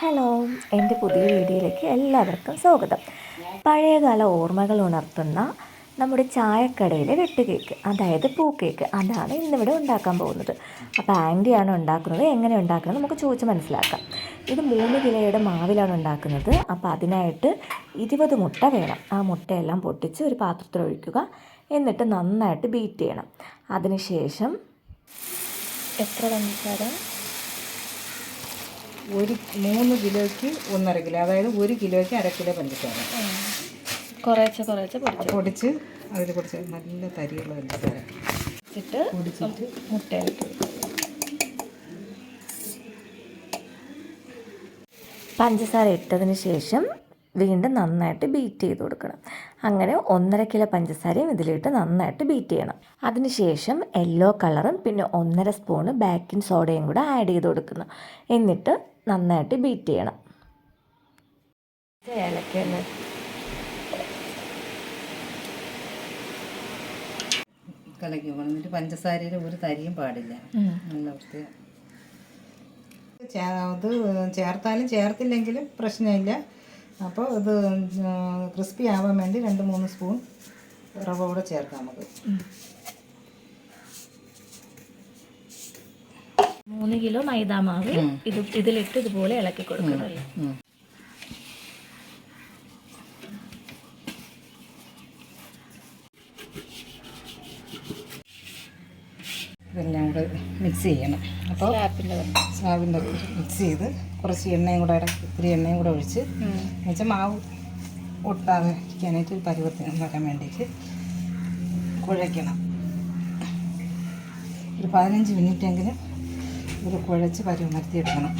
Hello എന്റെ പുതിയ വീഡിയോയിലേക്ക് എല്ലാവർക്കും സ്വാഗതം. പഴയകാല ഓർമ്മകൾ ഉണർത്തുന്ന നമ്മുടെ ചായക്കടയിലെ വെട്ട് കേക്ക് അതായത് പൂ കേക്ക് അതാണ് ഇന്നിവിടെ ഉണ്ടാക്കാൻ പോകുന്നത്. അപ്പോൾ ആന്റിയാണ് ഉണ്ടാക്കുന്നത് എങ്ങനെ ഉണ്ടാക്കുന്നത് നമുക്ക് ചോദിച്ച് മനസ്സിലാക്കാം. ഇത് മൂന്ന് കിലോയുടെ മാവിലാണ് ഉണ്ടാക്കുന്നത്. അപ്പോൾ അതിനായിട്ട് ഇരുപത് മുട്ട വേണം. ആ മുട്ടയെല്ലാം പൊട്ടിച്ച് ഒരു പാത്രത്തിൽ ഒഴിക്കുക. എന്നിട്ട് നന്നായിട്ട് ബീറ്റ് ചെയ്യണം. അതിനുശേഷം എത്ര പഞ്ചസാര? ഒരു മൂന്ന് കിലോയ്ക്ക് ഒന്നര കിലോ അതായത് ഒരു കിലോയ്ക്ക് അര കിലോ പഞ്ചസാര. കുറേശ്ശെ കുറേശ്ശെ പൊടിച്ച്. പൊടിച്ച് അതിൽ കുറച്ച് നല്ല തരിയുള്ള പഞ്ചസാര വെച്ചിട്ട് പൊടിച്ചിട്ട് മുട്ടയിട്ട് പഞ്ചസാര ഇട്ടതിന് ശേഷം വീണ്ടും നന്നായിട്ട് ബീറ്റ് ചെയ്ത് കൊടുക്കണം. അങ്ങനെ ഒന്നര കിലോ പഞ്ചസാരയും ഇതിലിട്ട് നന്നായിട്ട് ബീറ്റ് ചെയ്യണം. അതിനുശേഷം യെല്ലോ കളറും പിന്നെ ഒന്നര സ്പൂണ് ബേക്കിംഗ് സോഡയും കൂടെ ആഡ് ചെയ്ത് കൊടുക്കുന്നു എന്നിട്ട് നന്നായിട്ട് ബീറ്റ് ചെയ്യണം. ഏലക്കല്ലേ കലക്കി പോകണം എന്നിട്ട് പഞ്ചസാരയിൽ ഒരു തരിയും പാടില്ല. നല്ല വൃത്തി അത് ചേർത്താലും ചേർത്തില്ലെങ്കിലും പ്രശ്നമില്ല. അപ്പോൾ ഇത് ക്രിസ്പി ആവാൻ വേണ്ടി രണ്ട് മൂന്ന് സ്പൂൺ റവ കൂടെ ചേർക്കാം നമുക്ക് മൂന്ന് കിലോ മൈദാമാവ് ഇത് ഇതിലിട്ട് ഇതുപോലെ ഇളക്കി കൊടുക്കണം. ഇതെല്ലാം കൂടെ മിക്സ് ചെയ്യണം. അപ്പോൾ സ്ലാബിന്റെ മിക്സ് ചെയ്ത് കുറച്ച് എണ്ണയും കൂടെ ഇടയ്ക്ക് ഇത്തിരി എണ്ണയും കൂടെ ഒഴിച്ച് എന്നുവെച്ചാൽ മാവ് ഒട്ടാതെ ഇരിക്കാനായിട്ട് ഒരു പരിവർത്തനം വരാൻ വേണ്ടിയിട്ട് കുഴയ്ക്കണം. ഒരു പതിനഞ്ച് മിനിറ്റെങ്കിലും ഇത് കുഴച്ച് പരുവമരുത്തി എടുക്കണം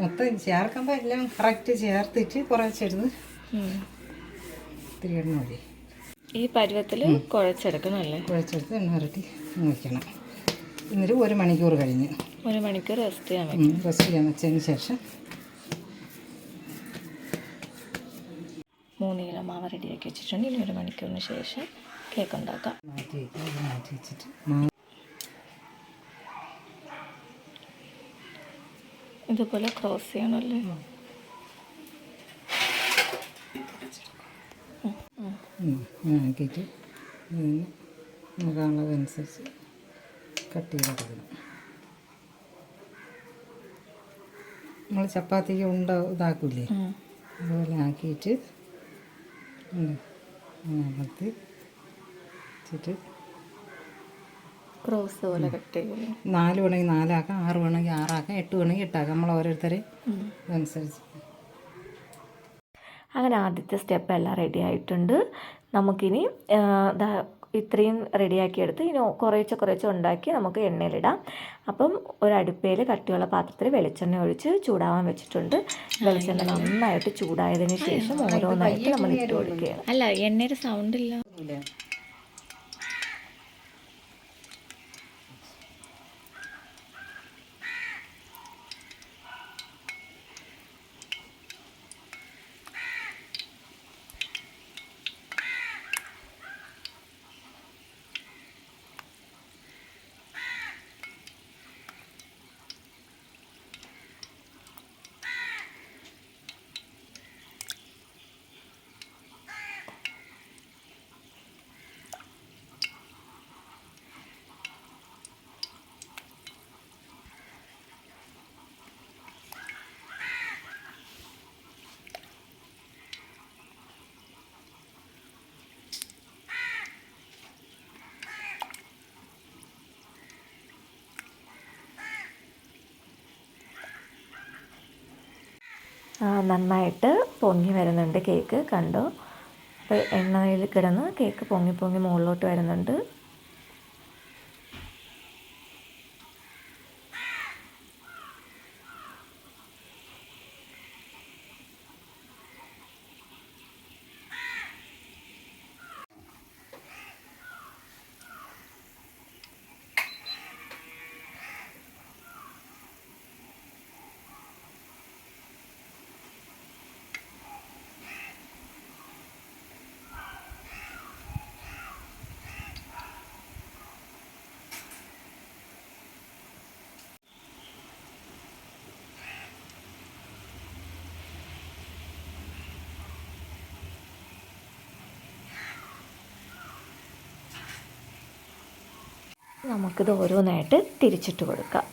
മൊത്തം ചേർക്കുമ്പോൾ എല്ലാം കറക്റ്റ് ചേർത്തിട്ട് കുറച്ചിരുന്ന് ഇത്തിരി എണ്ണ മതി ഈ പരുവത്തിൽ കുഴച്ചെടുക്കണമല്ലേ കുഴച്ചെടുത്ത് എണ്ണ വരട്ടി വയ്ക്കണം. എന്നിട്ട് ഒരു മണിക്കൂർ കഴിഞ്ഞ്. ഒരു മണിക്കൂർ റെസ്റ്റ് ചെയ്യാൻ റെസ്റ്റ് ചെയ്യാൻ വെച്ചതിന് ശേഷം മൂന്ന് മാവ് റെഡിയാക്കി വെച്ചിട്ടുണ്ട് ഇനി ഒരു മണിക്കൂറിന് ശേഷം കേക്ക് ഉണ്ടാക്കാം ഇതുപോലെ ക്രോസ് ചെയ്യണമല്ലേ ആക്കിയിട്ട് കട്ട് ചെയ്തെടുക്കണം നമ്മൾ ചപ്പാത്തിക്ക് ഉണ്ട ഇതാക്കൂലേ അതുപോലെ ആക്കിയിട്ട് അമർത്തി വെച്ചിട്ട്. ക്രോസ് പോലെ കട്ട് ചെയ്യുമല്ലോ നാല് വേണമെങ്കിൽ നാലാക്കാം ആറ് വേണമെങ്കിൽ ആറാക്കാം എട്ട് വേണമെങ്കിൽ എട്ടാക്കാം നമ്മൾ ഓരോരുത്തരെ അനുസരിച്ച് അങ്ങനെ ആദ്യത്തെ സ്റ്റെപ്പ് എല്ലാം റെഡി ആയിട്ടുണ്ട്. നമുക്കിനി ഇത്രയും റെഡിയാക്കിയെടുത്ത് ഇനി കുറേശ്ശെ കുറേശ്ശെ ഉണ്ടാക്കി നമുക്ക് എണ്ണയിലിടാം. അപ്പം ഒരു അടുപ്പയിൽ കട്ടിയുള്ള പാത്രത്തിൽ വെളിച്ചെണ്ണ ഒഴിച്ച് ചൂടാവാൻ വെച്ചിട്ടുണ്ട്. വെളിച്ചെണ്ണ നന്നായിട്ട് ചൂടായതിനു ശേഷം ഓരോന്നായിട്ട് നമ്മൾ ഇട്ട് കൊടുക്കുകയാണ്. അല്ല എണ്ണയുടെ സൗണ്ട് ഇല്ല. നന്നായിട്ട് പൊങ്ങി വരുന്നുണ്ട് കേക്ക്. കണ്ടോ? അപ്പോൾ എണ്ണയിൽ കിടന്ന് കേക്ക് പൊങ്ങി പൊങ്ങി മുകളിലോട്ട് വരുന്നുണ്ട്. നമുക്കിത് ഓരോന്നായിട്ട് തിരിച്ചിട്ട് കൊടുക്കാം.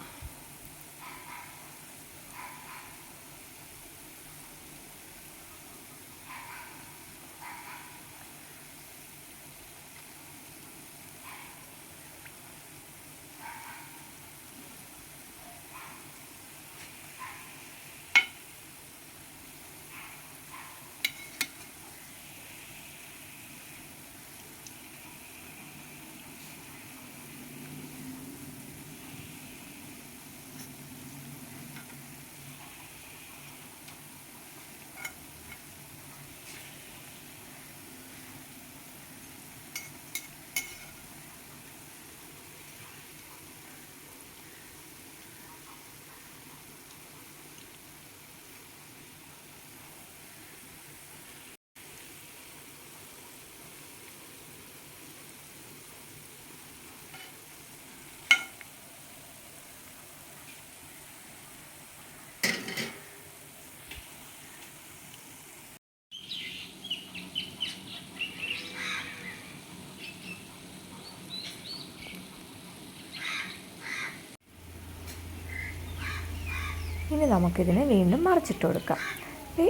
ഇനി നമുക്കിതിനെ വീണ്ടും മറിച്ചിട്ട് കൊടുക്കാം.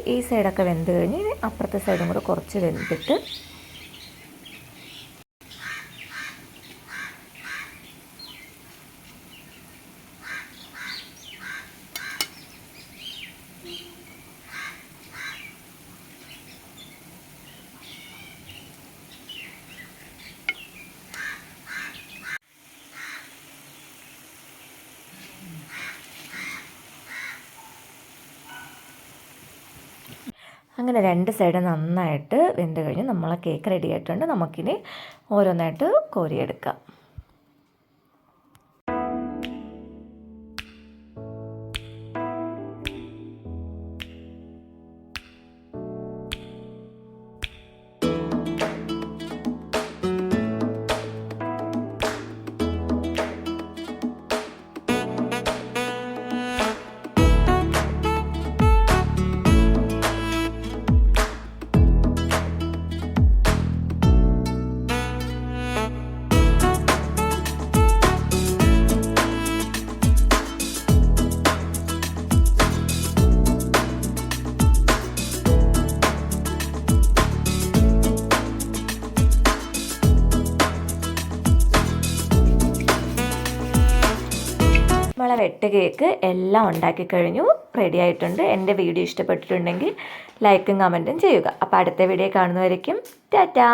ഈ- സൈഡൊക്കെ വെന്ത് കഴിഞ്ഞ് ഇനി അപ്പുറത്തെ സൈഡും കൂടെ കുറച്ച് വെന്തിട്ട് അങ്ങനെ രണ്ട് സൈഡ് നന്നായിട്ട് വെന്ത് കഴിഞ്ഞ് നമ്മളെ കേക്ക് റെഡി ആയിട്ടുണ്ട്. നമുക്കിനി ഓരോന്നായിട്ട് കോരിയെടുക്കാം. വെട്ട് കേക്ക് എല്ലാം ഉണ്ടാക്കി കഴിഞ്ഞു റെഡി ആയിട്ടുണ്ട്. എന്റെ വീഡിയോ ഇഷ്ടപ്പെട്ടിട്ടുണ്ടെങ്കിൽ ലൈക്കും കമന്റും ചെയ്യുക. അപ്പോൾ അടുത്ത വീഡിയോ കാണുന്നവരേക്കും ടാറ്റാ!